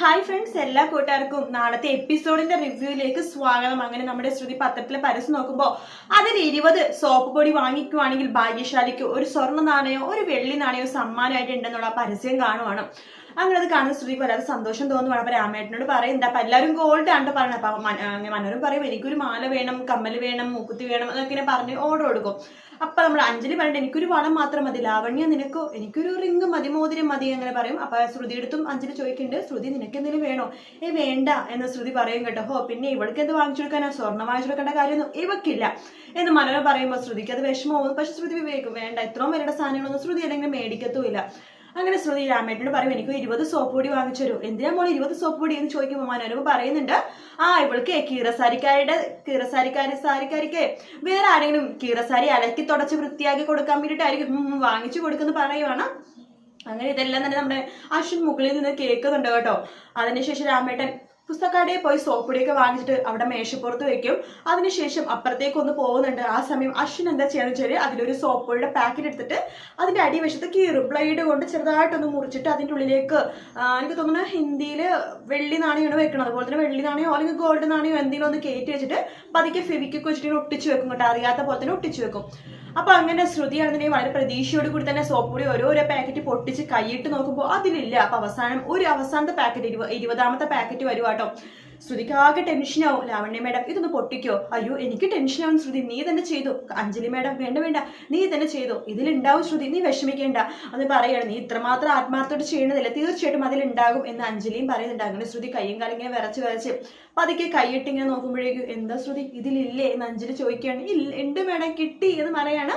Hi friends എല്ലാ കൂട്ടുകാർക്കും നാളത്തെ എപ്പിസോഡിന്റെ റിവ്യൂയിലേക്ക് സ്വാഗതം. അങ്ങനെ നമ്മുടെ ശ്രുതി പത്രത്തിലെ പരസ്യം നോക്കുമ്പോൾ അതിൽ ഇരുപത് സോപ്പ് പൊടി വാങ്ങിക്കുവാണെങ്കിൽ ഭാഗ്യശാലിക്ക് ഒരു സ്വർണ നാണയോ ഒരു വെള്ളി നാണയോ സമ്മാനമായിട്ട് ഉണ്ടെന്നുള്ള ആ പരസ്യം കാണുവാണ്. അങ്ങനെ അത് കാണുന്ന സ്ത്രീക്ക് വരാതെ സന്തോഷം തോന്നുവാണ് അപ്പൊ രാമേട്ടനോട് പറയുന്നുണ്ട് അപ്പൊ എല്ലാവരും ഗോൾഡ് ആണ് പറയുന്നത് അപ്പൊ മനോരും പറയും എനിക്കൊരു മാല വേണം കമ്മൽ വേണം മൂക്കുത്തി വേണം എന്നൊക്കെ പറഞ്ഞ് ഓർഡർ കൊടുക്കും. അപ്പൊ നമ്മൾ അഞ്ജലി പറഞ്ഞിട്ട് എനിക്കൊരു വളം മാത്രം മതി ലാവണ്യ നിനക്കോ? എനിക്കൊരു റിങ് മതി മോതിരം മതി അങ്ങനെ പറയും. അപ്പൊ ശ്രുതി എടുത്തും അഞ്ജലി ചോദിക്കുന്നുണ്ട് ശ്രുതി നിനക്ക് എന്തെങ്കിലും വേണോ? ഏ വേണ്ട എന്ന് ശ്രുതി പറയും കേട്ടോ. ഹോ പിന്നെ ഇവൾക്ക് എന്ത് വാങ്ങിച്ചു കൊടുക്കാനാ? സ്വർണം വാങ്ങിച്ചു കൊടുക്കേണ്ട കാര്യമൊന്നും ഇവക്കില്ല എന്ന് മനോര പറയുമ്പോൾ ശ്രുതിക്ക് അത് വിഷമമാവും. പക്ഷെ ശ്രുതി വിവേക്കും വേണ്ട ഇത്രയും പേരുടെ സാധനങ്ങളൊന്നും ശ്രുതി അല്ലെങ്കിൽ മേടിക്കത്തുമില്ല. അങ്ങനെ ശ്രുതി രാമേട്ടനോട് പറയും എനിക്ക് ഇരുപത് സോപ്പ് പൊടി വാങ്ങിച്ചു തരൂ. എന്തിനാ മോളെ ഇരുപത് സോപ്പ് പൊടി എന്ന് ചോദിക്കുമ്പോൾ മനോരമ പറയുന്നുണ്ട്. ആ ഇവൾക്ക് കീറസാരിക്കാരുടെ കീറസാരിക്കാരി സാരിക്കാരിക്ക് വേറെ ആരെങ്കിലും കീറസാരി അലക്കി തുടച്ച് വൃത്തിയാക്കി കൊടുക്കാൻ വേണ്ടിയിട്ടായിരിക്കും. വാങ്ങിച്ചു കൊടുക്കുന്നു പറയുവാണ്. അങ്ങനെ ഇതെല്ലാം തന്നെ നമ്മുടെ അശ്വിൻ മുകളിൽ നിന്ന് കേൾക്കുന്നുണ്ട് കേട്ടോ. അതിനുശേഷം രാമേട്ടൻ പുസ്തകക്കടയിൽ പോയി സോപ്പുടിയൊക്കെ വാങ്ങിച്ചിട്ട് അവിടെ മേശപ്പുറത്ത് വെക്കും. അതിനുശേഷം അപ്പുറത്തേക്ക് ഒന്ന് പോകുന്നുണ്ട്. ആ സമയം അശ്വിൻ എന്താ ചെയ്യാന്ന് വെച്ചാൽ അതിലൊരു സോപ്പുകളുടെ പാക്കറ്റ് എടുത്തിട്ട് അതിന്റെ അടിവശത്ത് കീറും. ബ്ലേഡ് കൊണ്ട് ചെറുതായിട്ടൊന്ന് മുറിച്ചിട്ട് അതിന്റെ ഉള്ളിലേക്ക് എനിക്ക് തോന്നുന്നു ഹിന്ദിയിൽ വെള്ളി നാണയമാണ് വെക്കണം അതുപോലെ തന്നെ വെള്ളി നാണയോ അല്ലെങ്കിൽ ഗോൾഡ് നാണയോ എന്തെങ്കിലും ഒന്ന് കയറ്റി വെച്ചിട്ട് പതുക്കെ ഫെവിക്കൊക്കെ വെച്ചിട്ട് ഒട്ടിച്ച് വെക്കും കേട്ടോ. അറിയാത്ത പോലെ തന്നെ ഒട്ടിച്ചു വെക്കും. അപ്പൊ അങ്ങനെ ശ്രുതിയാണെന്നുണ്ടെങ്കിൽ വളരെ പ്രതീക്ഷയോട് കൂടി തന്നെ സോപ്പുപൊടി ഓരോരോ പാക്കറ്റ് പൊട്ടിച്ച് കൈയിട്ട് നോക്കുമ്പോൾ അതിലില്ല. അപ്പൊ അവസാനം ഒരു അവസാനത്തെ പാക്കറ്റ് ഇരുപ ഇരുപതാമത്തെ പാക്കറ്റ് വരുവാട്ടോ. ശ്രുതിക്ക് ആകെ ടെൻഷനാവും ലാവണ്യ മേഡം ഇതൊന്ന് പൊട്ടിക്കോ. അയ്യോ എനിക്ക് ടെൻഷനാവും ശ്രുതി. നീ തന്നെ ചെയ്തു. അഞ്ജലി മേഡം വേണ്ട വേണ്ട. നീ തന്നെ ചെയ്തു. ഇതിലുണ്ടാവും ശ്രുതി. നീ വിഷമിക്കേണ്ട. അത് പറയാണ്. നീ ഇത്രമാത്രം ആത്മാർത്ഥത്തോട് ചെയ്യണതില്ല? തീർച്ചയായിട്ടും അതിലുണ്ടാകും എന്ന് അഞ്ജലിയും പറയുന്നുണ്ട്. അങ്ങനെ ശ്രുതി കയ്യും കാലിങ്ങനെ വിറച്ച് വിറച്ച് പതുക്കെ കൈയിട്ട് ഇങ്ങനെ നോക്കുമ്പോഴേക്കും എന്താ ശ്രുതി? ഇതിലില്ലേ? എന്ന് അഞ്ജലി ചോദിക്കുകയാണ്. ഇല്ല ഉണ്ട് മേഡം കിട്ടി എന്ന് പറയാണ്.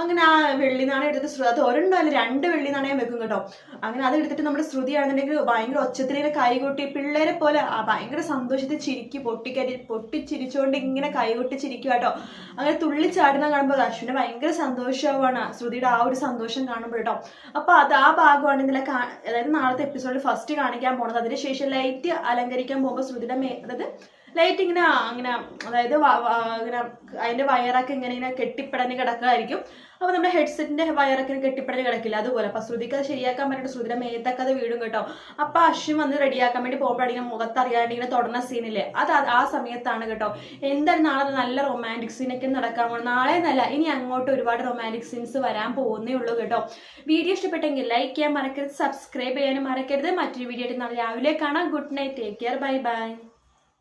അങ്ങനെ ആ വെള്ളി നാണയം എടുത്ത് ശ്രുതി അത് ഒരെണ്ണം അല്ല രണ്ട് വെള്ളി നാണയം വെക്കും കേട്ടോ. അങ്ങനെ അത് എടുത്തിട്ട് നമ്മുടെ ശ്രുതി ആണെന്നുണ്ടെങ്കിൽ ഭയങ്കര ഒച്ചത്തിലിങ്ങനെ കൈകൊട്ടി പിള്ളേരെ പോലെ ഭയങ്കര സന്തോഷത്തിൽ ചിരിക്കി പൊട്ടിക്കരി പൊട്ടിച്ചിരിച്ചുകൊണ്ട് ഇങ്ങനെ കൈകൊട്ടി ചിരിക്കുക കേട്ടോ. അങ്ങനെ തുള്ളി ചാടുന്ന കാണുമ്പോൾ അശ്വിന് ഭയങ്കര സന്തോഷമാവാണ് ശ്രുതിയുടെ ആ ഒരു സന്തോഷം കാണുമ്പോൾ കേട്ടോ. അപ്പൊ അത് ആ ഭാഗമാണ് ഇന്നലെ അതായത് നാളത്തെ എപ്പിസോഡിൽ ഫസ്റ്റ് കാണിക്കാൻ പോണത്. അതിനുശേഷം ലൈറ്റ് അലങ്കരിക്കാൻ പോകുമ്പോൾ ശ്രുതിയുടെ മേ അതായത് ലൈറ്റ് ഇങ്ങനെ അങ്ങനെ അതായത് ഇങ്ങനെ അതിന്റെ വയറൊക്കെ ഇങ്ങനെ ഇങ്ങനെ കെട്ടിപ്പടഞ്ഞ് കിടക്കുമായിരിക്കും അപ്പൊ നമ്മുടെ ഹെഡ്സെറ്റിന്റെ വയറൊക്കെ കെട്ടിപ്പടഞ്ഞ് കിടക്കില്ല. അതുപോലെ അപ്പൊ ശ്രുതിക്ക് അത് ശരിയാക്കാൻ വേണ്ടിയിട്ട് ശ്രുതിയുടെ മേത്തൊക്കെ അത് വീടും കേട്ടോ. അപ്പൊ അശ്വിൻ വന്ന് റെഡിയാക്കാൻ വേണ്ടി പോകുമ്പോഴാണ് മുഖത്തറിയാണ്ട് ഇങ്ങനെ തുടർന്ന സീനില്ലേ അത് ആ- ആ സമയത്താണ് കേട്ടോ. എന്തായാലും നാളെ നല്ല റൊമാന്റിക് സീനൊക്കെ നടക്കാൻ പോകും നാളെ നല്ല ഇനി അങ്ങോട്ട് ഒരുപാട് റൊമാന്റിക് സീൻസ് വരാൻ പോകുന്നേ ഉള്ളൂ കേട്ടോ. വീഡിയോ ഇഷ്ടപ്പെട്ടെങ്കിൽ ലൈക്ക് ചെയ്യാൻ മറക്കരുത് സബ്സ്ക്രൈബ് ചെയ്യാനും മറക്കരുത്. മറ്റൊരു വീഡിയോ ആയിട്ട് നാളെ രാവിലെ കാണാം. Good night take care bye bye